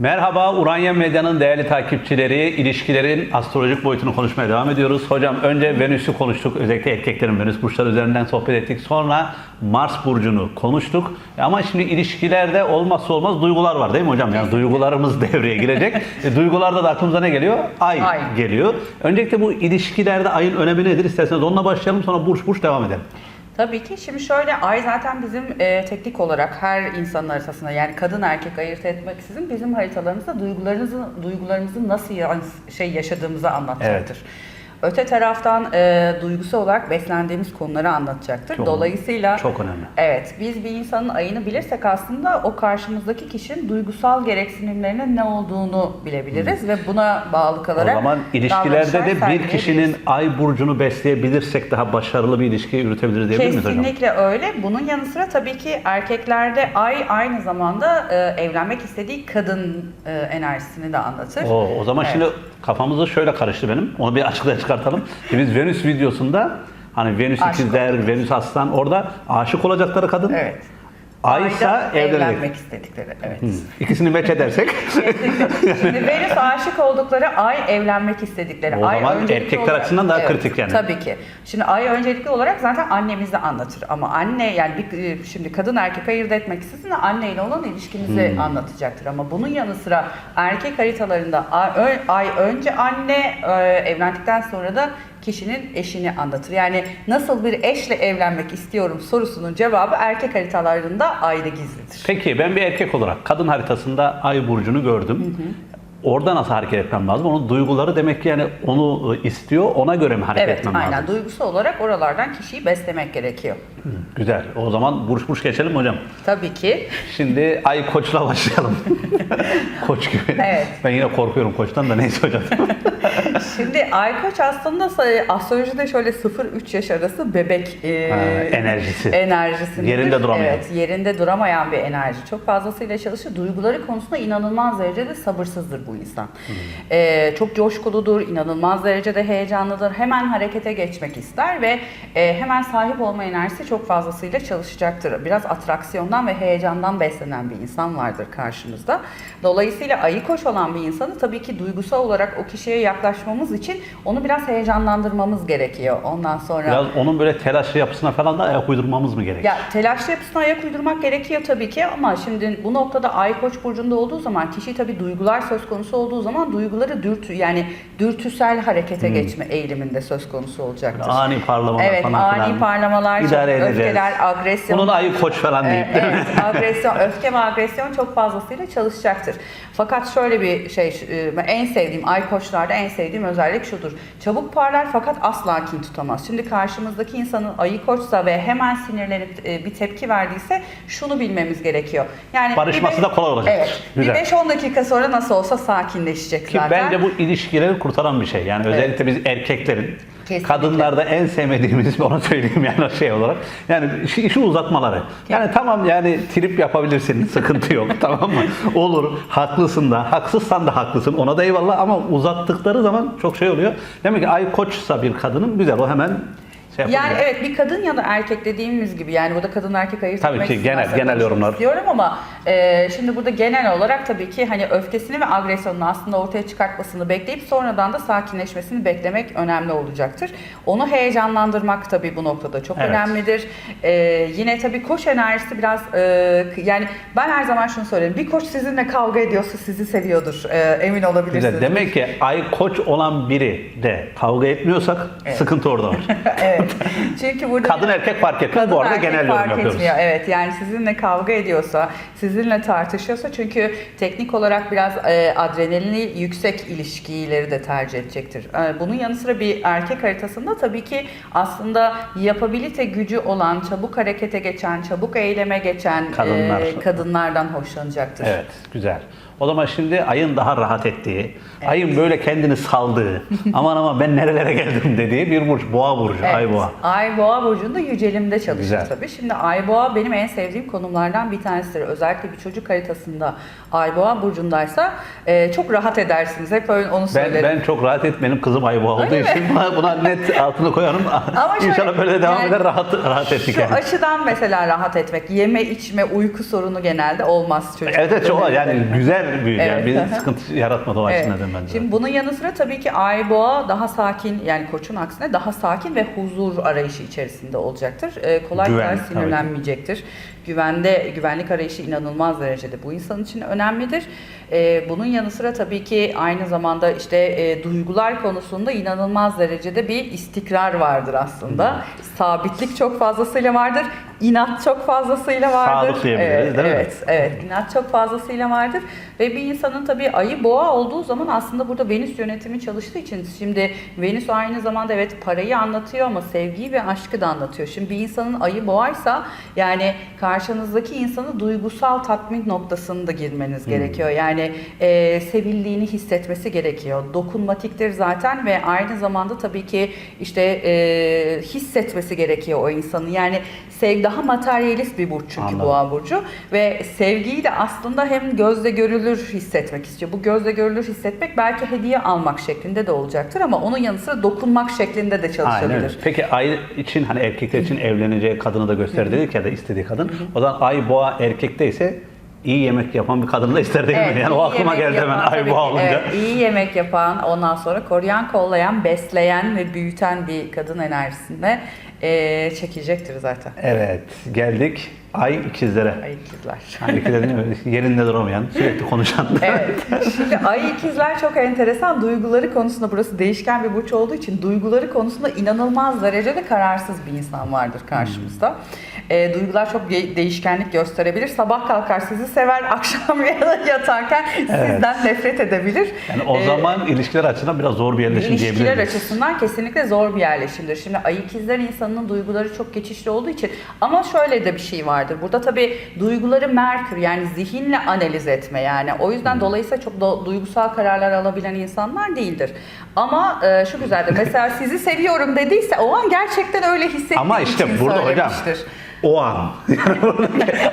Merhaba Uranya Medya'nın değerli takipçileri, ilişkilerin astrolojik boyutunu konuşmaya devam ediyoruz. Hocam önce Venüs'ü konuştuk, özellikle erkeklerin Venüs burçları üzerinden sohbet ettik. Sonra Mars burcunu konuştuk. E Ama şimdi ilişkilerde olmazsa olmaz duygular var değil mi hocam? Yani duygularımız devreye girecek. E, duygularda da aklımıza ne geliyor? Ay, Ay. geliyor. Öncelikle bu ilişkilerde ayın önemi nedir? İsterseniz onunla başlayalım sonra burç burç devam edelim. Tabii ki. Şimdi şöyle ay zaten bizim e, teknik olarak her insanın haritasında yani kadın erkek ayırt etmeksizin bizim haritalarımızda duygularımızı duygularımızı nasıl yans- şey yaşadığımızı anlatacaktır. Öte taraftan e, duygusal olarak beslendiğimiz konuları anlatacaktır. Çok- Dolayısıyla çok önemli. Evet, biz bir insanın ayını bilirsek aslında o karşımızdaki kişinin duygusal gereksinimlerinin ne olduğunu bilebiliriz ve buna bağlı O kalarak zaman ilişkilerde de bir kişinin ay burcunu besleyebilirsek daha başarılı bir ilişki yürütebiliriz diyebilir miyiz hocam? Kesinlikle öyle. Bunun yanı sıra tabii ki erkeklerde ay aynı zamanda e, evlenmek istediği kadın e, enerjisini de anlatır. Oo, o zaman Evet. şimdi kafamızı şöyle karıştı benim. Onu bir açıklığa çıkartalım. Biz Venüs videosunda hani Venüs Aşık ikizler, Venüs aslan orada aşık olacakları kadın. Evet. Aysa Ayda evlenecek. evlenmek istedikleri. Evet. İkisini meç edersek. Şimdi Venüs aşık oldukları ay evlenmek istedikleri. O ay zaman erkekler açısından daha kritik yani. Tabii ki. Şimdi ay öncelikli olarak zaten annemizi anlatır ama anne yani bir, şimdi kadın erkek ayırt etmek sizin anneyle olan ilişkinizi Hmm. anlatacaktır ama bunun yanı sıra erkek haritalarında ay, ay önce anne e, evlendikten sonra da kişinin eşini anlatır. Yani nasıl bir eşle evlenmek istiyorum sorusunun cevabı erkek haritalarında ayda gizlidir. Peki ben bir erkek olarak kadın haritasında ay burcunu gördüm. Orada nasıl hareket etmem lazım? Onun duyguları demek ki yani onu e, istiyor, ona göre mi hareket Evet, etmem aynen. lazım? Duygusal olarak oralardan kişiyi beslemek gerekiyor. Güzel. O zaman burç burç geçelim hocam. Tabii ki. Şimdi ay koçla başlayalım. Koç gibi. Evet. Ben yine korkuyorum koçtan da neyse hocam. Şimdi Ay Koç aslında astrolojide şöyle 0-3 yaş arası bebek e, Ha, enerjisi. enerjisindedir. Yerinde duramayan. Evet, yerinde duramayan bir enerji. Çok fazlasıyla çalışır. Duyguları konusunda inanılmaz derecede sabırsızdır bu insan. Hmm. E, çok coşkuludur, inanılmaz derecede heyecanlıdır. Hemen harekete geçmek ister ve e, hemen sahip olma enerjisi çok fazlasıyla çalışacaktır. Biraz atraksiyondan ve heyecandan beslenen bir insan vardır karşımızda. Dolayısıyla ayı koç olan bir insanı tabii ki duygusal olarak o kişiye yaklaşmamız için onu biraz heyecanlandırmamız gerekiyor. Ondan sonra Biraz onun böyle telaşlı yapısına falan da ayak uydurmamız mı gerek? ya telaşlı yapısına ayak uydurmak gerekiyor tabii ki ama şimdi bu noktada Ay Koç burcunda olduğu zaman kişi tabii duygular söz konusu olduğu zaman duyguları dürtü yani dürtüsel harekete geçme eğiliminde söz konusu olacaktır. Ani parlamalar Evet, falan ani filan. İdare İdare edeceğiz. öfkeler, agresyon. Bunun ayı koç falan deyip değil mi? evet, agresyon, öfke ve agresyon çok fazlasıyla çalışacaktır. Fakat şöyle bir şey, e, en sevdiğim, ay koçlarda en sevdiğim özellik şudur. Çabuk parlar fakat asla kin tutamaz. Şimdi karşımızdaki insanın ayı koçsa ve hemen sinirlenip e, bir tepki verdiyse şunu bilmemiz gerekiyor. Yani Barışması bir da kolay olacak. Evet. Güzel. Bir 5-10 dakika sonra nasıl olsa sakinleşecek Ki zaten. bence bu ilişkileri kurtaran bir şey. Yani özellikle biz erkeklerin Kesinlikle. kadınlarda en sevmediğimiz onu söyleyeyim yani şey olarak. Yani işi, işi uzatmaları. Yani tamam yani trip yapabilirsin sıkıntı yok tamam mı? Olur haklısın da haksızsan da haklısın ona da eyvallah ama uzattıkları zaman çok şey oluyor. Demek ki ay koçsa bir kadının güzel o hemen şey. Yani evet bir kadın ya da erkek dediğimiz gibi yani burada kadın erkek ayırt Tabii etmek ki, genel- istemezsem genel yorumlar. istiyorum ama e, şimdi burada genel olarak tabii ki hani öfkesini ve agresyonunu aslında ortaya çıkartmasını bekleyip sonradan da sakinleşmesini beklemek önemli olacaktır. Onu heyecanlandırmak tabii bu noktada çok Evet. önemlidir. E, yine tabii koç enerjisi biraz e, yani ben her zaman şunu söylerim bir koç sizinle kavga ediyorsa sizi seviyordur E, emin olabilirsiniz. Güzel. Demek ki ay koç olan biri de kavga etmiyorsak sıkıntı orada var. evet. Çünkü burada Kadın erkek fark etmez. Kadın Bu arada genel yorum yapıyoruz. etmiyor. Evet yani sizinle kavga ediyorsa, sizinle tartışıyorsa çünkü teknik olarak biraz e, adrenalini yüksek ilişkileri de tercih edecektir. E, bunun yanı sıra bir erkek haritasında tabii ki aslında yapabilite gücü olan, çabuk harekete geçen, çabuk eyleme geçen Kadınlar. e, kadınlardan hoşlanacaktır. Evet, güzel. O zaman şimdi ayın daha rahat ettiği, ayın böyle kendini saldığı, aman aman ben nerelere geldim dediği bir burç, boğa burcu, Evet. ay boğa. Ay boğa burcunda yücelimde çalışır Güzel. tabii. Şimdi ay boğa benim en sevdiğim konumlardan bir tanesidir. Özellikle bir çocuk haritasında ay boğa burcundaysa e, çok rahat edersiniz. Hep öyle onu Ben, söylerim. ben çok rahat et, benim kızım ay boğa olduğu için buna, buna net altını koyarım. Ama şöyle, İnşallah böyle devam yani eder, rahat, rahat ettik Şu yani. açıdan mesela rahat etmek, yeme içme, uyku sorunu genelde olmaz çocuk. Evet, evet çok yani güzel Yani Evet. bir sıkıntı yaratmadı o açısından dedim ben de. Şimdi bunun yanı sıra tabii ki Ay Boğa daha sakin yani koçun aksine daha sakin ve huzur arayışı içerisinde olacaktır. Ee, kolay Güven, kolay sinirlenmeyecektir. Güvende güvenlik arayışı inanılmaz derecede bu insan için önemlidir. Ee, bunun yanı sıra tabii ki aynı zamanda işte e, duygular konusunda inanılmaz derecede bir istikrar vardır aslında. Hmm. Sabitlik çok fazlasıyla vardır. İnat çok fazlasıyla vardır. Sadık diyebiliriz, evet, değil mi? Evet, evet. İnat çok fazlasıyla vardır. Ve bir insanın tabii ayı boğa olduğu zaman aslında burada Venüs yönetimi çalıştığı için şimdi Venüs aynı zamanda evet parayı anlatıyor ama sevgiyi ve aşkı da anlatıyor. Şimdi bir insanın ayı boğaysa yani karşınızdaki insanı duygusal tatmin noktasında girmeniz gerekiyor. Yani e, sevildiğini hissetmesi gerekiyor. Dokunmatiktir zaten ve aynı zamanda tabii ki işte e, hissetmesi gerekiyor o insanın. Yani sev daha materyalist bir burç çünkü Anladım. boğa burcu ve sevgiyi de aslında hem gözle görülür hissetmek istiyor. Bu gözle görülür hissetmek belki hediye almak şeklinde de olacaktır ama onun yanı sıra dokunmak şeklinde de Aynen çalışabilir. öyle. Peki ay için hani erkekler için evleneceği kadını da göster dedik ya da istediği kadın. O zaman ay boğa erkekte ise iyi yemek yapan bir kadını da ister değil mi? Yani o aklıma geldi hemen yapan, ay tabii boğa ki, olunca. evet, iyi yemek yapan, ondan sonra koruyan, kollayan, besleyen ve büyüten bir kadın enerjisinde eee, çekecektir zaten. Evet geldik ay ikizlere. Ay ikizler. Ay ikizler? Yerinde duramayan, sürekli konuşan. Evet. Şimdi ay ikizler çok enteresan. Duyguları konusunda burası değişken bir burç olduğu için duyguları konusunda inanılmaz derecede kararsız bir insan vardır karşımızda. Ee, duygular çok de- değişkenlik gösterebilir. Sabah kalkar sizi sever, akşam yatarken sizden nefret edebilir. Yani o Ee, zaman ilişkiler açısından biraz zor bir yerleşim İlişkiler diyebiliriz. açısından kesinlikle zor bir yerleşimdir. Şimdi ay ikizler insanının duyguları çok geçişli olduğu için ama şöyle de bir şey vardır. Burada tabii duyguları Merkür yani zihinle analiz etme yani. O yüzden dolayısıyla çok do- duygusal kararlar alabilen insanlar değildir. Ama e, şu güzeldir. Mesela sizi seviyorum dediyse o an gerçekten öyle hissettiği Ama işte için burada hocam söylemiştir. O an yani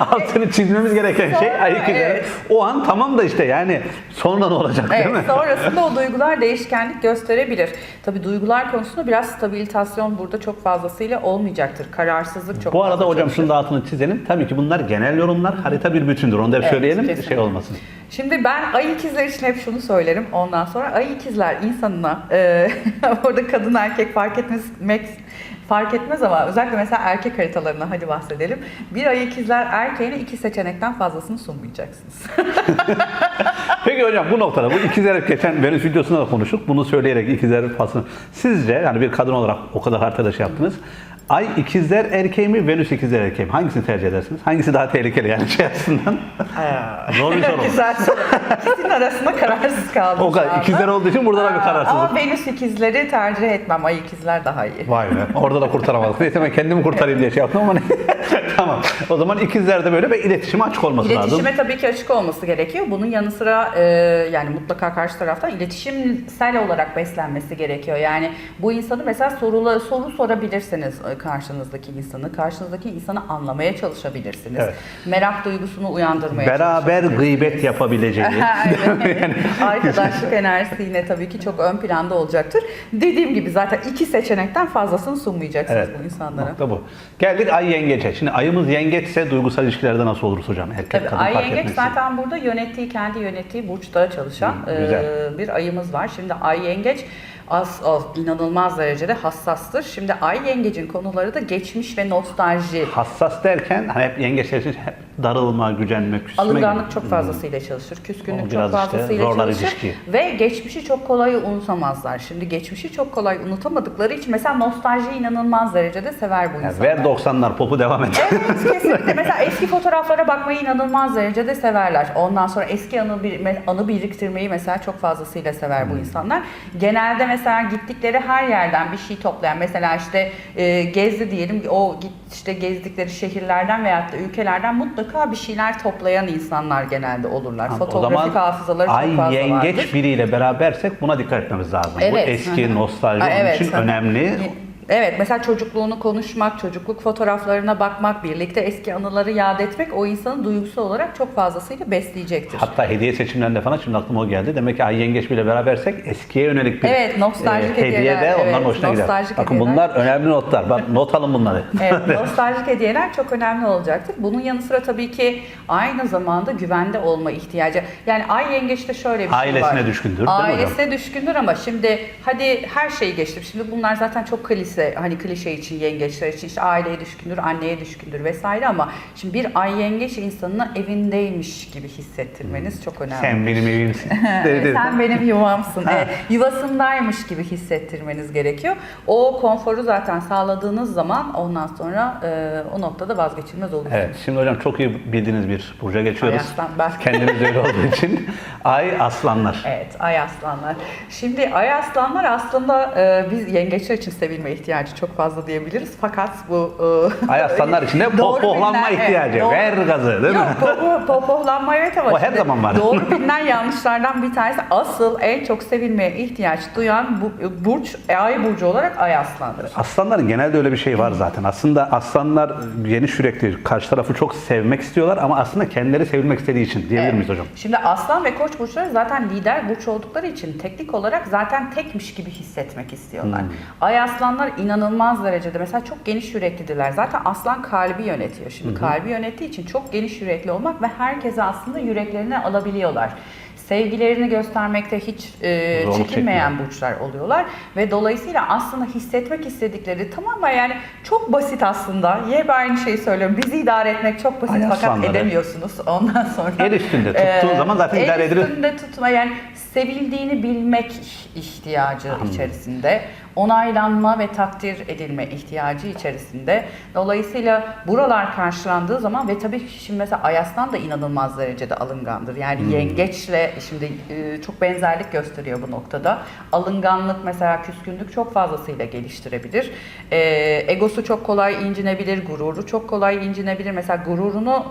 altını çizmemiz gereken şey ay ikizler. Evet. O an tamam da işte yani sonra ne olacak değil mi? Sonrasında o duygular değişkenlik gösterebilir. Tabii duygular konusunda biraz stabilitasyon burada çok fazlasıyla olmayacaktır. Kararsızlık çok Bu arada hocam çalışır. şunu da altını çizelim. Tabii ki bunlar genel yorumlar. Harita bir bütündür. Onu da hep Evet, söyleyelim. kesinlikle. Şey olmasın. Şimdi ben ay ikizler için hep şunu söylerim. Ondan sonra ay ikizler insanına e, orada kadın erkek fark etmek fark etmez ama özellikle mesela erkek haritalarına hadi bahsedelim. Bir ay ikizler erkeğine iki seçenekten fazlasını sunmayacaksınız. Peki hocam bu noktada bu ikizler geçen Venüs videosunda da konuştuk. Bunu söyleyerek ikizler fasını. Sizce yani bir kadın olarak o kadar haritada şey yaptınız. Ay ikizler erkeği mi, Venüs ikizler erkeği mi? Hangisini tercih edersiniz? Hangisi daha tehlikeli yani şey açısından? Zor bir soru. Güzel soru. İkisinin arasında kararsız kaldım. O şu kadar anda. ikizler olduğu için burada da bir Aa, kararsızlık. Ama Venüs ikizleri tercih etmem. Ay ikizler daha iyi. Vay be. Orada da kurtaramadık. Neyse ben kendimi kurtarayım diye şey yaptım ama ne- tamam. O zaman ikizlerde böyle ve iletişime açık olması lazım. İletişime tabii ki açık olması gerekiyor. Bunun yanı sıra e, yani mutlaka karşı taraftan iletişimsel olarak beslenmesi gerekiyor. Yani bu insanı mesela sorula, soru sorabilirsiniz e, karşınızdaki insanı. Karşınızdaki insanı anlamaya çalışabilirsiniz. Evet. Merak duygusunu uyandırmaya Beraber gıybet yapabileceği. Aynen. Arkadaşlık enerjisi yine tabii ki çok ön planda olacaktır. Dediğim gibi zaten iki seçenekten fazlasını sunmayacaksınız Evet. bu insanlara. Nokta bu. Geldik ay yengeçe. Şimdi ayımız yengeçse duygusal ilişkilerde nasıl oluruz hocam? Erkek Tabii kadın Ay fark Yengeç etmeksizin. zaten burada yönettiği, kendi yönettiği burçta çalışan Hı, e, bir ayımız var. Şimdi Ay Yengeç az, az inanılmaz derecede hassastır. Şimdi Ay Yengecin konuları da geçmiş ve nostalji. Hassas derken hani hep yengeçler için hep darılma, gücenme, küsme Alınganlık gibi. çok fazlasıyla çalışır. Küskünlük O çok işte fazlasıyla zorlar çalışır. ilişkiyi. Ve geçmişi çok kolay unutamazlar. Şimdi geçmişi çok kolay unutamadıkları için mesela nostaljiyi inanılmaz derecede sever bu Yani insanlar. ver 90'lar popu devam et. Evet kesinlikle. Mesela eski fotoğraflara bakmayı inanılmaz derecede severler. Ondan sonra eski anı, bir, anı biriktirmeyi mesela çok fazlasıyla sever Hmm. bu insanlar. Genelde mesela gittikleri her yerden bir şey toplayan mesela işte e, gezdi diyelim o git işte gezdikleri şehirlerden veyahut da ülkelerden mutlaka bir şeyler toplayan insanlar genelde olurlar. o Fotoğrafik zaman hafızaları ay çok fazla yengeç vardır. biriyle berabersek buna dikkat etmemiz lazım. Bu Evet. eski Hı hı. nostalji Aa, onun evet. için önemli. Evet mesela çocukluğunu konuşmak, çocukluk fotoğraflarına bakmak, birlikte eski anıları yad etmek o insanı duygusal olarak çok fazlasıyla besleyecektir. Hatta hediye seçimlerinde falan şimdi aklıma o geldi. Demek ki Ay Yengeç bile berabersek eskiye yönelik bir Evet, nostaljik hediye de hediyeler, onların evet, hoşuna gider. Bakın bunlar önemli notlar. Bak not alın bunları. Evet, nostaljik hediyeler çok önemli olacaktır. Bunun yanı sıra tabii ki aynı zamanda güvende olma ihtiyacı. Yani Ay Yengeç'te şöyle bir şey var. Ailesine düşkündür, değil mi hocam? Ailesine düşkündür ama şimdi hadi her şeyi geçtim. Şimdi bunlar zaten çok klişe, hani klişe için yengeçler için işte aileye düşkündür, anneye düşkündür vesaire ama şimdi bir ay yengeç insanına evindeymiş gibi hissettirmeniz çok önemli. Sen benim evimsin. Sen benim yuvamsın. Evet, yuvasındaymış gibi hissettirmeniz gerekiyor. O konforu zaten sağladığınız zaman ondan sonra e, o noktada vazgeçilmez olursunuz. Evet, şimdi hocam çok iyi bildiğiniz bir burca geçiyoruz. Ay aslan, ben- Kendimiz öyle olduğu için. Ay aslanlar. Evet, ay aslanlar. Şimdi ay aslanlar aslında e, biz yengeçler için sevilme ihtiyacı çok fazla diyebiliriz. Fakat bu... e, Ay aslanlar için de doğru pohpohlanma ihtiyacı. doğru- Ver gazı değil mi? Yok, pohpohlanma evet ama O her zaman var. doğru bilinen yanlışlardan bir tanesi asıl en çok sevilmeye ihtiyaç duyan bu, burç, e, ay burcu olarak ay aslandır. Aslanların genelde öyle bir şey var zaten. Aslında aslanlar geniş yürekli, karşı tarafı çok sevmek istiyorlar ama aslında kendileri sevilmek istediği için diyebilir Evet. miyiz hocam? Şimdi aslan ve koç burçları zaten lider burç oldukları için teknik olarak zaten tekmiş gibi hissetmek istiyorlar. Hmm. Ay aslanlar inanılmaz derecede mesela çok geniş yüreklidirler. Zaten aslan kalbi yönetiyor. Şimdi kalbi yönettiği için çok geniş yürekli olmak ve herkese aslında yüreklerine alabiliyorlar. Sevgilerini göstermekte hiç e, Zorluk çekinmeyen burçlar oluyorlar ve dolayısıyla aslında hissetmek istedikleri tamamen yani çok basit aslında. Hep aynı şeyi söylüyorum. Bizi idare etmek çok basit Ay fakat aslanları. edemiyorsunuz ondan sonra. El üstünde tuttuğun zaman zaten idare edilir. El üstünde tutma yani sevildiğini bilmek ihtiyacı içerisinde, onaylanma ve takdir edilme ihtiyacı içerisinde. Dolayısıyla buralar karşılandığı zaman ve tabii ki şimdi mesela Ayaslan da inanılmaz derecede alıngandır. Yani Hmm. yengeçle şimdi e, çok benzerlik gösteriyor bu noktada. Alınganlık mesela küskünlük çok fazlasıyla geliştirebilir. E, egosu çok kolay incinebilir, gururu çok kolay incinebilir. Mesela gururunu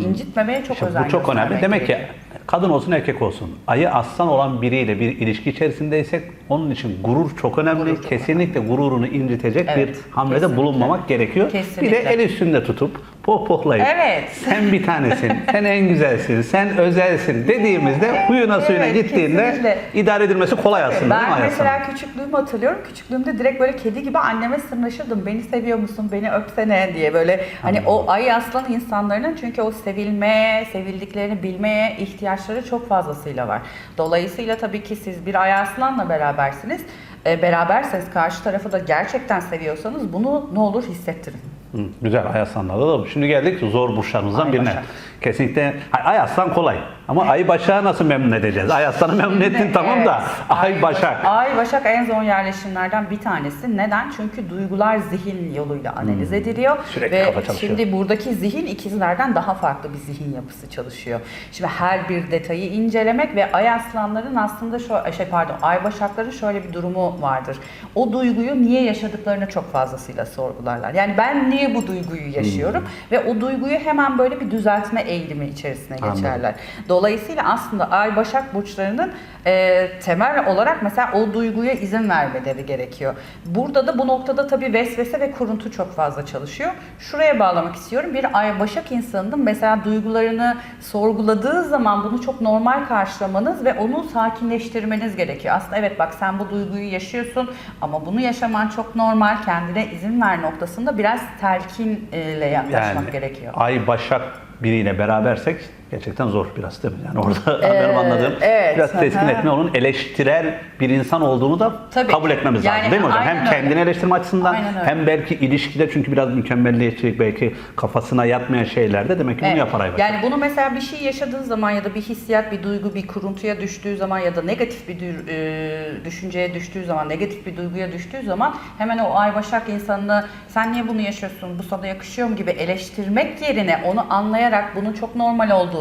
e, incitmemeye çok özen bu çok önemli. Demek ki gerekiyor. Kadın olsun erkek olsun. Ayı aslan olan biriyle bir ilişki içerisindeysek onun için gurur çok önemli. Gurur çok kesinlikle gururunu incitecek Evet, bir hamlede kesinlikle. bulunmamak gerekiyor. Bir de Kesinlikle. el üstünde tutup pohpohlayıp Evet. sen bir tanesin, sen en güzelsin, sen özelsin dediğimizde huyuna suyuna Evet, gittiğinde kesinlikle. idare edilmesi kolay aslında değil mi Ben mesela aslanın? küçüklüğümü hatırlıyorum. Küçüklüğümde direkt böyle kedi gibi anneme sırnaşırdım. Beni seviyor musun? Beni öpsene diye böyle hani o ay aslan insanların çünkü o sevilme, sevildiklerini bilmeye ihtiyaçları çok fazlasıyla var. Dolayısıyla tabii ki siz bir ay aslanla berabersiniz. E, beraberseniz karşı tarafı da gerçekten seviyorsanız bunu ne olur hissettirin. Hı, güzel Ay Aslanlar'da da. Şimdi geldik zor burçlarımızdan Ay birine. Başak. Kesinlikle Ay, Ay Aslan kolay. Ama Ay Başak'ı nasıl memnun edeceğiz? Ay Aslan'ı memnun ettin tamam da Evet. Ay Başak. Ay Başak en zor yerleşimlerden bir tanesi. Neden? Çünkü duygular zihin yoluyla analiz ediliyor. Hmm. Sürekli Ve kafa çalışıyor. şimdi buradaki zihin ikizlerden daha farklı bir zihin yapısı çalışıyor. Şimdi her bir detayı incelemek ve ay aslanların aslında şu şey pardon ay başakların şöyle bir durumu vardır. O duyguyu niye yaşadıklarını çok fazlasıyla sorgularlar. Yani ben niye bu duyguyu yaşıyorum ve o duyguyu hemen böyle bir düzeltme eğilimi içerisine Anladım. geçerler. Dolayısıyla aslında Ay Başak burçlarının e, temel olarak mesela o duyguya izin vermeleri gerekiyor. Burada da bu noktada tabii vesvese ve kuruntu çok fazla çalışıyor. Şuraya bağlamak istiyorum. Bir Ay Başak insanının mesela duygularını sorguladığı zaman bunu çok normal karşılamanız ve onu sakinleştirmeniz gerekiyor. Aslında evet bak sen bu duyguyu yaşıyorsun ama bunu yaşaman çok normal. Kendine izin ver noktasında biraz telkinle yaklaşmak Yani gerekiyor. Ay Başak biriyle berabersek gerçekten zor biraz değil mi? Yani orada benim anladığım evet, biraz teskin etme onun eleştirel bir insan olduğunu da Tabii. kabul etmemiz Yani lazım değil mi hocam? Hem öyle. kendini eleştirme açısından hem belki ilişkide çünkü biraz mükemmelliyetçilik belki kafasına yatmayan şeylerde demek ki bunu Evet. yapar Ay Başak. Yani bunu mesela bir şey yaşadığın zaman ya da bir hissiyat, bir duygu, bir kuruntuya düştüğü zaman ya da negatif bir e, düşünceye düştüğü zaman, negatif bir duyguya düştüğü zaman hemen o ay başak insanını sen niye bunu yaşıyorsun, bu sana yakışıyor mu gibi eleştirmek yerine onu anlayarak bunun çok normal olduğunu,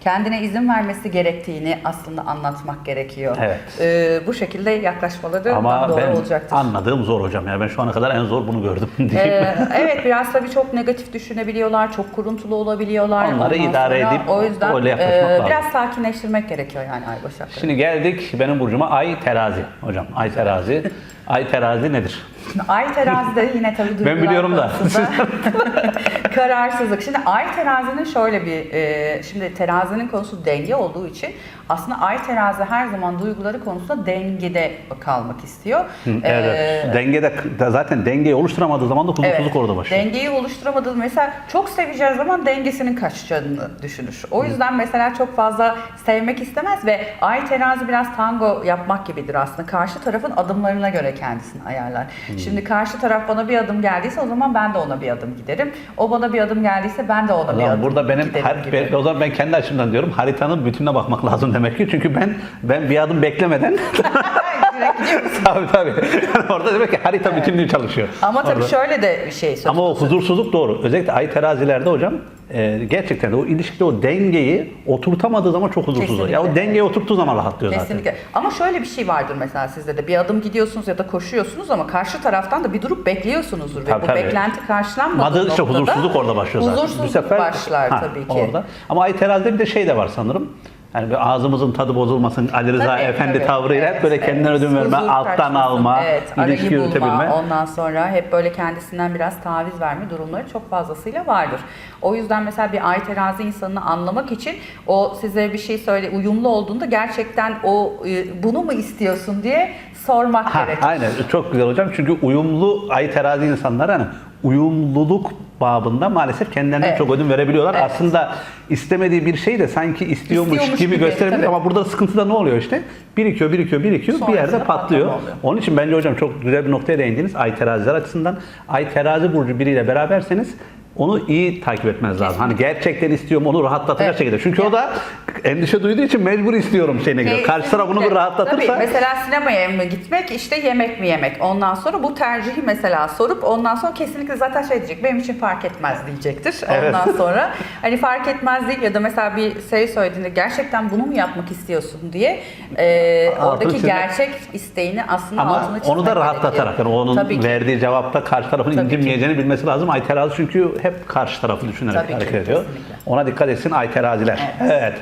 kendine izin vermesi gerektiğini aslında anlatmak gerekiyor. Evet. E, bu şekilde yaklaşmaları Ama doğru ben olacaktır. anladığım zor hocam. Yani ben şu ana kadar en zor bunu gördüm diyeyim. Ee, evet biraz tabii çok negatif düşünebiliyorlar, çok kuruntulu olabiliyorlar. Onları Ondan idare sonra edip o yüzden öyle yaklaşmak e, lazım. biraz sakinleştirmek gerekiyor yani Ay Başak'ta. Şimdi geldik benim burcuma Ay Terazi hocam. Ay Terazi. Ay Terazi nedir? Şimdi ay terazide yine tabii duygular biliyorum da. kararsızlık. Şimdi ay terazinin şöyle bir, e, şimdi terazinin konusu denge olduğu için aslında ay terazi her zaman duyguları konusunda dengede kalmak istiyor. Evet. Ee, Dengede zaten dengeyi oluşturamadığı zaman da huzursuzluk orada başlıyor. Dengeyi oluşturamadığı mesela çok seveceği zaman dengesinin kaçacağını düşünür. O yüzden mesela çok fazla sevmek istemez ve ay terazi biraz tango yapmak gibidir aslında. Karşı tarafın adımlarına göre kendisini ayarlar. Şimdi karşı taraf bana bir adım geldiyse o zaman ben de ona bir adım giderim. O bana bir adım geldiyse ben de ona bir adım burada benim giderim har- gibi. o zaman ben kendi açımdan diyorum haritanın bütününe bakmak lazım demek ki. Çünkü ben ben bir adım beklemeden Direkt tabii tabii. Yani orada demek ki harita bütünlüğü çalışıyor. Ama tabii Orada. şöyle de bir şey söz Ama o huzursuzluk doğru. Özellikle ay terazilerde hocam e, gerçekten de o ilişkide o dengeyi oturtamadığı zaman çok huzursuz oluyor. Ya o dengeyi oturttuğu zaman rahatlıyor zaten. Kesinlikle. Ama şöyle bir şey vardır mesela sizde de bir adım gidiyorsunuz ya da koşuyorsunuz ama karşı taraftan da bir durup bekliyorsunuzdur ve Tabii, bu tabii. beklenti karşılanmadığı Madı işte huzursuzluk orada başlıyor zaten. Huzursuzluk başlar Ha, tabii ki. Orada. Ama ay terazide bir de şey de var sanırım. Yani bir ağzımızın tadı bozulmasın, Ali Rıza Tabii, Efendi tabii. tavrıyla hep Evet, böyle kendine evet. ödün verme, Huzur alttan alma, evet, ilişki bulma, yürütebilme. Ondan sonra hep böyle kendisinden biraz taviz verme durumları çok fazlasıyla vardır. O yüzden mesela bir ay terazi insanını anlamak için o size bir şey söyle uyumlu olduğunda gerçekten o e, bunu mu istiyorsun diye sormak Ha, gerekir. aynen çok güzel hocam çünkü uyumlu ay terazi insanlar hani uyumluluk babında maalesef kendilerinden Evet. çok ödün verebiliyorlar. Evet. Aslında istemediği bir şey de sanki istiyormuş, İstiyormuş gibi, gibi, gösterebilir tabii. ama burada sıkıntı da ne oluyor işte? Birikiyor, birikiyor, birikiyor bir Sonrasında yerde patlıyor. Onun için bence hocam çok güzel bir noktaya değindiniz ay teraziler açısından. Ay terazi burcu biriyle beraberseniz onu iyi takip etmeniz lazım. Hani gerçekten istiyorum onu rahatlatacak Evet. şekilde. Çünkü o da endişe duyduğu için mecbur istiyorum şeyine göre. Karşı taraf bunu bir rahatlatırsa Tabii mesela sinemaya mı gitmek işte yemek mi yemek ondan sonra bu tercihi mesela sorup ondan sonra kesinlikle zaten şey diyecek benim için fark etmez diyecektir Evet. ondan sonra hani fark etmez değil ya da mesela bir şey söylediğinde gerçekten bunu mu yapmak istiyorsun diye e, oradaki çizmek. gerçek isteğini aslında Ama altını onu da rahatlatarak yani onun Tabii ki. verdiği cevapta karşı tarafın Tabii ki. incinmeyeceğini bilmesi lazım. Ay terazi çünkü hep karşı tarafı düşünerek Tabii ki, hareket ediyor. kesinlikle. Ona dikkat etsin ay teraziler. Evet.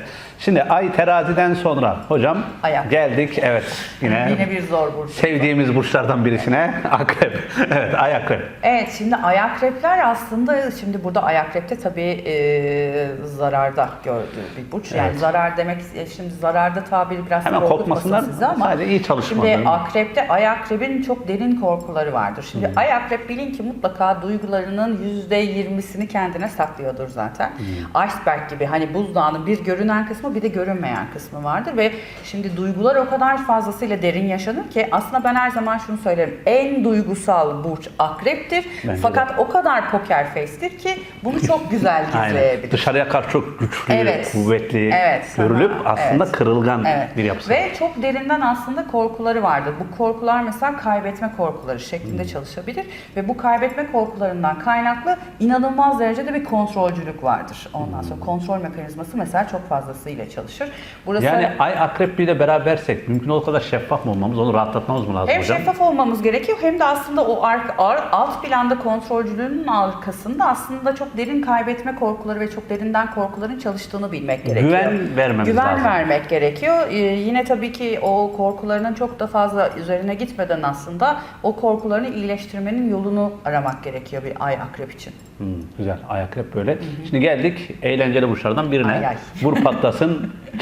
Şimdi ay teraziden sonra hocam Ayak. geldik evet yine, Yine bir zor burç. sevdiğimiz burçlardan birisine akrep. evet ay akrep. Evet şimdi ayak repler aslında şimdi burada ayak repte tabii e, zararda gördüğü bir burç. Yani Evet. zarar demek e, şimdi zararda tabiri biraz Hemen korkutmasın korkmasınlar, sizi ama sadece iyi çalışmaları. Şimdi akrepte ayak repin çok derin korkuları vardır. Şimdi Hmm. ayak rep bilin ki mutlaka duygularının %20'sini kendine saklıyordur zaten. Hmm. Iceberg gibi hani buzdağının bir görünen kısmı bir de görünmeyen kısmı vardır ve şimdi duygular o kadar fazlasıyla derin yaşanır ki aslında ben her zaman şunu söylerim. En duygusal burç akreptir. Bence de. Fakat o kadar poker face'tir ki bunu çok güzel gizleyebilir. Dışarıya karşı çok güçlü, Evet. kuvvetli Evet, görülüp aha, aslında evet. kırılgan Evet. bir yapısı. Ve çok derinden aslında korkuları vardır. Bu korkular mesela kaybetme korkuları şeklinde Hmm. çalışabilir ve bu kaybetme korkularından kaynaklı inanılmaz derecede bir kontrolcülük vardır. Ondan sonra kontrol mekanizması mesela çok fazlasıyla çalışır. Burası Yani ay akrep biriyle berabersek mümkün olduğu kadar şeffaf mı olmamız, onu rahatlatmamız mı lazım hem hocam? şeffaf olmamız gerekiyor hem de aslında o ark, ar- alt planda kontrolcülüğünün arkasında aslında çok derin kaybetme korkuları ve çok derinden korkuların çalıştığını bilmek gerekiyor. Güven vermemiz Güven lazım. vermek gerekiyor. Ee, yine tabii ki o korkularının çok da fazla üzerine gitmeden aslında o korkularını iyileştirmenin yolunu aramak gerekiyor bir ay akrep için. Hmm, güzel. Ayak hep böyle. Şimdi geldik eğlenceli burçlardan birine. Ay ay. Vur patlasın,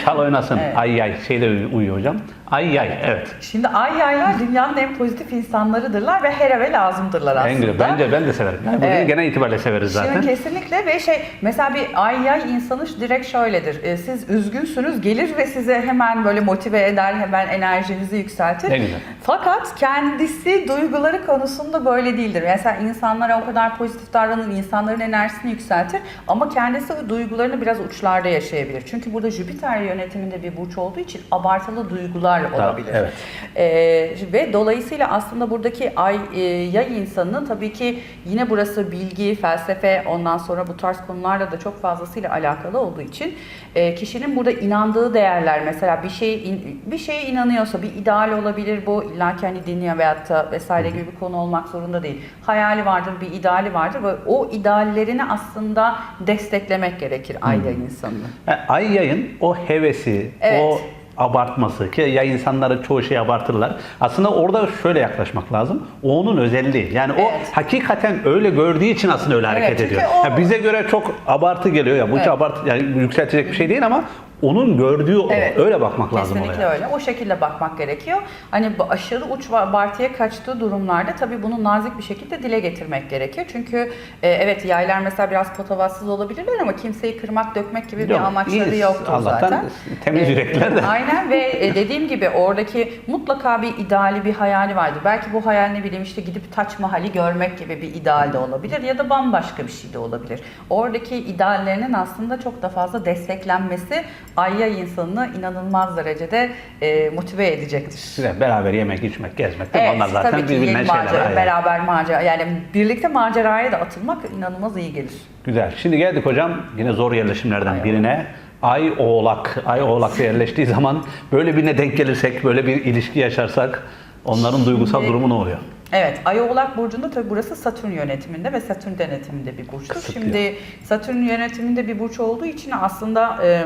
çal oynasın. Evet. Ay ay şeyle uyuyor hocam. Ay ay evet. Şimdi ay yaylar dünyanın en pozitif insanlarıdırlar ve her eve lazımdırlar aslında. En güzel. Bence ben de severim. Yani Evet. genel itibariyle severiz zaten. Şimdi kesinlikle ve şey mesela bir ay yay insanı direkt şöyledir. Ee, Siz üzgünsünüz gelir ve size hemen böyle motive eder, hemen enerjinizi yükseltir. Ne güzel. Fakat kendisi duyguları konusunda böyle değildir. Mesela insanlara o kadar pozitif davranır, insanların enerjisini yükseltir ama kendisi duygularını biraz uçlarda yaşayabilir. Çünkü burada Jüpiter yönetiminde bir burç olduğu için abartılı duygular olabilir. evet. Ee, ve dolayısıyla aslında buradaki ay e, yay insanının tabii ki yine burası bilgi, felsefe ondan sonra bu tarz konularla da çok fazlasıyla alakalı olduğu için e, kişinin burada inandığı değerler mesela bir şey bir şeye inanıyorsa bir ideal olabilir bu illa ki hani dünya veyahut da vesaire gibi bir konu olmak zorunda değil. Hayali vardır, bir ideali vardır ve o ideallerini aslında desteklemek gerekir ay yay insanının. Yani ay yayın o hevesi, Evet. o abartması ki ya insanların çoğu şey abartırlar. Aslında orada şöyle yaklaşmak lazım. O onun özelliği. Yani o Evet. hakikaten öyle gördüğü için aslında öyle hareket çünkü ediyor. o- Ya bize göre çok abartı geliyor ya. Bu hiç Evet. abartı yani yükseltecek bir şey değil ama onun gördüğü o. Evet. Öyle bakmak lazım Kesinlikle öyle. O şekilde bakmak gerekiyor. Hani aşırı uç abartıya kaçtığı durumlarda tabii bunu nazik bir şekilde dile getirmek gerekiyor. Çünkü e, evet yaylar mesela biraz patavatsız olabilirler ama kimseyi kırmak, dökmek gibi bir Yok, amaçları iyiyiz. yoktur Allah'tan zaten. temiz E, yürekler de. Aynen ve e, dediğim gibi oradaki mutlaka bir ideali, bir hayali vardır. Belki bu hayal ne bileyim işte gidip Taç Mahal'i görmek gibi bir ideal de olabilir ya da bambaşka bir şey de olabilir. Oradaki ideallerinin aslında çok da fazla desteklenmesi Ayya insanını inanılmaz derecede e, motive edecektir. Size beraber yemek, içmek, gezmek de onlar zaten tabii ki birbirinden yeni şeyler. macera, Aynen. beraber macera yani birlikte maceraya da atılmak inanılmaz iyi gelir. Güzel. Şimdi geldik hocam yine zor yerleşimlerden Ay birine. Ay Oğlak. Ay Oğlak'ta yerleştiği zaman böyle birine denk gelirsek, böyle bir ilişki yaşarsak onların duygusal Şimdi- durumu ne oluyor? Evet, Ay Oğlak Burcu'nda tabii burası Satürn yönetiminde ve Satürn denetiminde bir burçtur. Kısıtlıyor. Şimdi Satürn yönetiminde bir burç olduğu için aslında e,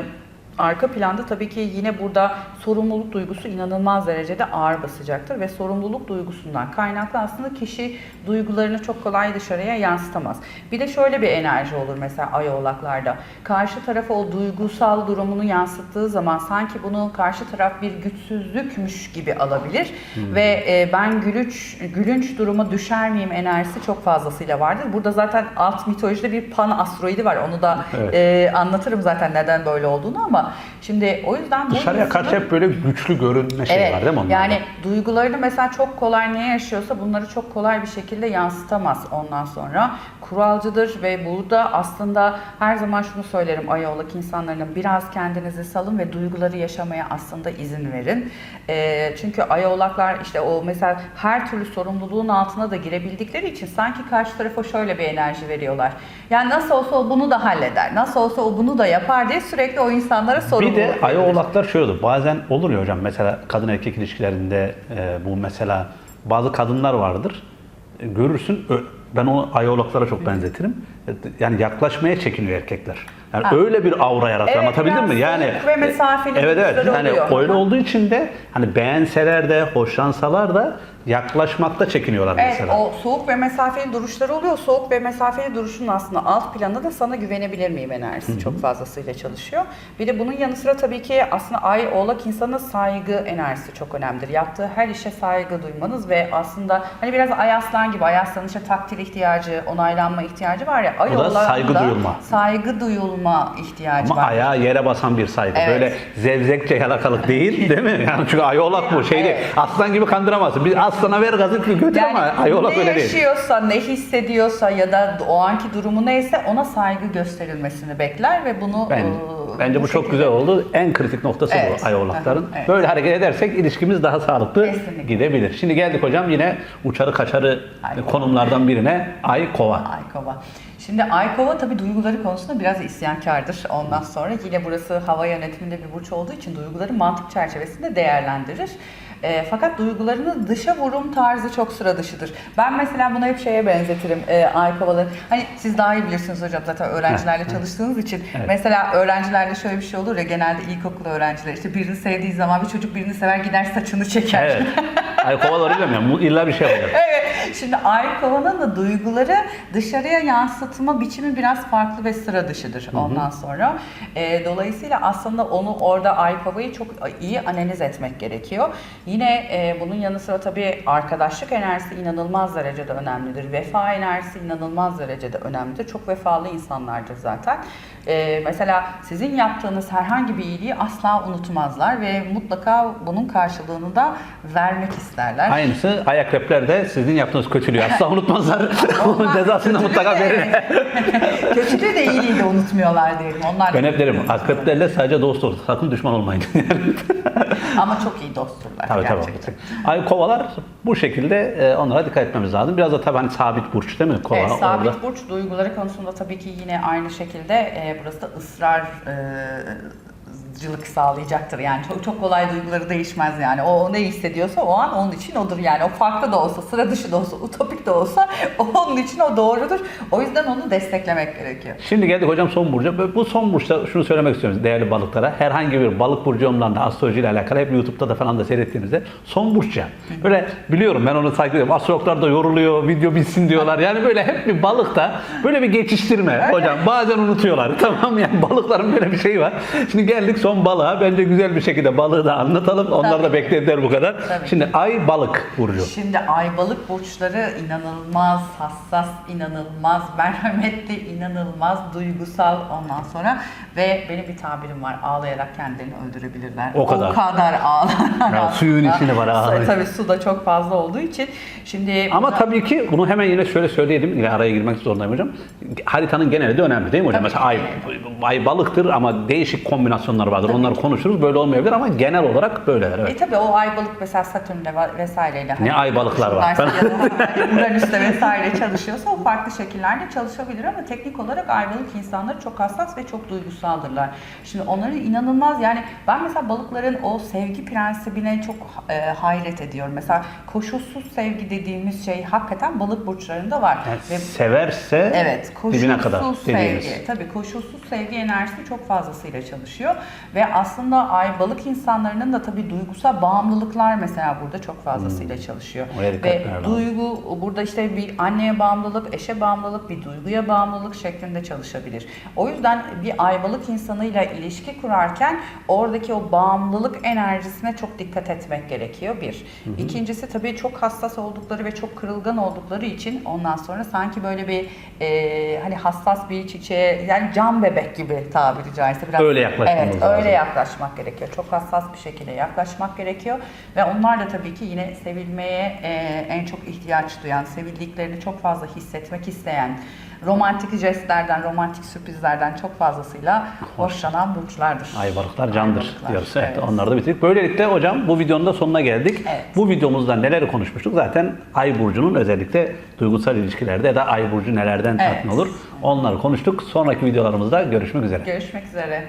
arka planda tabii ki yine burada sorumluluk duygusu inanılmaz derecede ağır basacaktır ve sorumluluk duygusundan kaynaklı aslında kişi duygularını çok kolay dışarıya yansıtamaz. Bir de şöyle bir enerji olur mesela Ay Oğlaklarda. Karşı tarafa o duygusal durumunu yansıttığı zaman sanki bunu karşı taraf bir güçsüzlükmüş gibi alabilir ve e, ben gülünç gülünç duruma düşer miyim enerjisi çok fazlasıyla vardır. Burada zaten alt mitolojide bir pan asteroidi var. Onu da Evet. e, anlatırım zaten neden böyle olduğunu ama şimdi o yüzden Dışarıya insanın- karşı hep böyle güçlü görünme şey Evet. var değil mi onlarda? Yani duygularını mesela çok kolay ne yaşıyorsa bunları çok kolay bir şekilde yansıtamaz ondan sonra. Kuralcıdır ve burada aslında her zaman şunu söylerim Ayolak insanlarının biraz kendinizi salın ve duyguları yaşamaya aslında izin verin. Ee, çünkü Ayolaklar işte o mesela her türlü sorumluluğun altına da girebildikleri için sanki karşı tarafa şöyle bir enerji veriyorlar. Yani nasıl olsa o bunu da halleder, nasıl olsa o bunu da yapar diye sürekli o insanlara sorumluluk Bir de ay oğlaklar şöyle olur. Bazen olur ya hocam mesela kadın erkek ilişkilerinde e, bu mesela bazı kadınlar vardır. E, görürsün ö- ben onu ay oğlaklara çok benzetirim. E, Yani yaklaşmaya çekiniyor erkekler. Yani Ha. öyle bir aura yaratıyor. Evet, Anlatabildim mi? Yani soğuk ve mesafeli Evet evet. Yani oluyor. öyle olduğu için de hani beğenseler de hoşlansalar da yaklaşmakta çekiniyorlar Evet, mesela. o soğuk ve mesafeli duruşları oluyor. Soğuk ve mesafeli duruşun aslında alt planında da sana güvenebilir miyim enerjisi çok fazlasıyla çalışıyor. Bir de bunun yanı sıra tabii ki aslında ay oğlak insana saygı enerjisi çok önemlidir. Yaptığı her işe saygı duymanız ve aslında hani biraz ay aslan gibi ay aslanın işte takdir ihtiyacı, onaylanma ihtiyacı var ya. Ay Bu da saygı duyulma. Saygı duyulma ihtiyacı Ama var. ayağa yere basan bir saygı. Evet. Böyle zevzekçe yalakalık değil değil mi? Yani çünkü ayolak bu şey değil. Evet. Aslan gibi kandıramazsın. Bir aslana ver gazı götür ama ayolak ne öyle değil. yaşıyorsa, ne hissediyorsa ya da o anki durumu neyse ona saygı gösterilmesini bekler ve bunu Ben, e, bence bu çok şekilde- güzel oldu. En kritik noktası Evet. bu ayolakların. Evet. Böyle hareket edersek ilişkimiz daha sağlıklı Kesinlikle. gidebilir. Şimdi geldik hocam yine uçarı kaçarı Ay. konumlardan birine ay kova. Aykova. Şimdi Aykova tabii duyguları konusunda biraz isyankardır. Ondan sonra yine burası hava yönetiminde bir burç olduğu için duyguları mantık çerçevesinde değerlendirir. E, fakat duygularını dışa vurum tarzı çok sıra dışıdır. Ben mesela bunu hep şeye benzetirim e, Aykovaları. Hani siz daha iyi bilirsiniz hocam zaten öğrencilerle çalıştığınız için. Evet. Mesela öğrencilerde şöyle bir şey olur ya genelde ilkokul öğrenciler işte birini sevdiği zaman bir çocuk birini sever gider saçını çeker. Evet. ay kovaları bilmiyorum. Bu illa bir şey olacak. Evet. Şimdi ay kovanın da duyguları dışarıya yansıtma biçimi biraz farklı ve sıra dışıdır ondan sonra. Ee, dolayısıyla aslında onu orada ay kovayı çok iyi analiz etmek gerekiyor. Yine e, bunun yanı sıra tabii arkadaşlık enerjisi inanılmaz derecede önemlidir. Vefa enerjisi inanılmaz derecede önemlidir. Çok vefalı insanlardır zaten. Ee, mesela sizin yaptığınız herhangi bir iyiliği asla unutmazlar ve mutlaka bunun karşılığını da vermek isterler. Aynısı ay akrepler de sizin yaptığınız kötülüğü asla unutmazlar. Onun cezasını da mutlaka verir. Kötülüğü de iyiliği de unutmuyorlar diyelim. Onlar Ben hep derim akreplerle sadece dost olun. Sakın düşman olmayın. Ama çok iyi dostturlar Tabii tabii. gerçekten. Ay kovalar bu şekilde e, onlara dikkat etmemiz lazım. Biraz da tabii hani sabit burç değil mi kova Evet, sabit orada? burç duyguları konusunda tabii ki yine aynı şekilde e, burası da ısrar e, cılık sağlayacaktır. Yani çok çok kolay duyguları değişmez yani. O ne hissediyorsa o an onun için odur yani. O farklı da olsa, sıra dışı da olsa, utopik de olsa onun için o doğrudur. O yüzden onu desteklemek gerekiyor. Şimdi geldik hocam son burca. Bu son burçta şunu söylemek istiyorum değerli balıklara. Herhangi bir balık burcu yorumlarında astroloji ile alakalı hep YouTube'da da falan da seyrettiğinizde son burçça. Böyle biliyorum ben onu takip ediyorum. Astrologlar da yoruluyor, video bitsin diyorlar. Yani böyle hep bir balıkta böyle bir geçiştirme. Hocam bazen unutuyorlar. Tamam yani balıkların böyle bir şeyi var. Şimdi geldik son balığa. Bence güzel bir şekilde balığı da anlatalım. Onlar da beklediler bu kadar. Tabii. Şimdi ay balık burcu. Şimdi ay balık burçları inanılmaz hassas, inanılmaz merhametli, inanılmaz duygusal ondan sonra ve benim bir tabirim var ağlayarak kendilerini öldürebilirler. O kadar. O kadar ağlarlar. Ya suyun içinde var, ağlıyor. Tabii su da çok fazla olduğu için. Şimdi Ama buna- tabii ki bunu hemen yine şöyle söyleyelim. Yine araya girmek zorundayım hocam. Haritanın geneli de önemli değil mi hocam? Tabii Mesela ay, ay balıktır ama değişik kombinasyonlar vardır. Onları konuşuruz. Böyle olmayabilir ama genel olarak böyleler. Evet. E tabii o ay balık mesela Satürn'le vesaireyle. hani Ne ay balıklar var? Uranüs'te vesaire çalışıyorsa o farklı şekillerde çalışabilir ama teknik olarak ay balık insanları çok hassas ve çok duygusaldırlar. Şimdi onları inanılmaz yani ben mesela balıkların o sevgi prensibine çok e, hayret ediyorum. Mesela koşulsuz sevgi dediğimiz şey hakikaten balık burçlarında var. Yani Ve severse Evet, dibine kadar koşulsuz dediğimiz. sevgi. Tabii koşulsuz sevgi enerjisi çok fazlasıyla çalışıyor. Ve aslında ay balık insanlarının da tabii duygusal bağımlılıklar mesela burada çok fazlasıyla çalışıyor. Hmm. Dikkat Ve duygu burada işte bir anneye bağımlılık, eşe bağımlılık, bir duyguya bağımlılık şeklinde çalışabilir. O yüzden bir ay balık insanıyla ilişki kurarken oradaki o bağımlılık enerjisine çok dikkat etmek gerekiyor bir. İkincisi tabii çok hassas oldukları ve çok kırılgan oldukları için ondan sonra sanki böyle bir e, hani hassas bir çiçeğe yani cam bebek gibi tabiri caizse biraz Öyle yaklaşmamız evet, lazım. Öyle yaklaşmak gerekiyor. Çok hassas bir şekilde yaklaşmak gerekiyor ve onlar da tabii ki yine sevilmeye e, en çok ihtiyaç duyan, sevildiklerini çok fazla hissetmek isteyen, romantik jestlerden, romantik sürprizlerden çok fazlasıyla hoşlanan burçlardır. Ay balıklar candır Ay balıklar, diyoruz. Evet, evet. onları da bitirdik. Böylelikle hocam bu videonun da sonuna geldik. Evet. Bu videomuzda neleri konuşmuştuk? Zaten Ay burcunun özellikle duygusal ilişkilerde ya da Ay burcu nelerden Evet. tatmin olur? Onları konuştuk. Sonraki videolarımızda görüşmek üzere. Görüşmek üzere.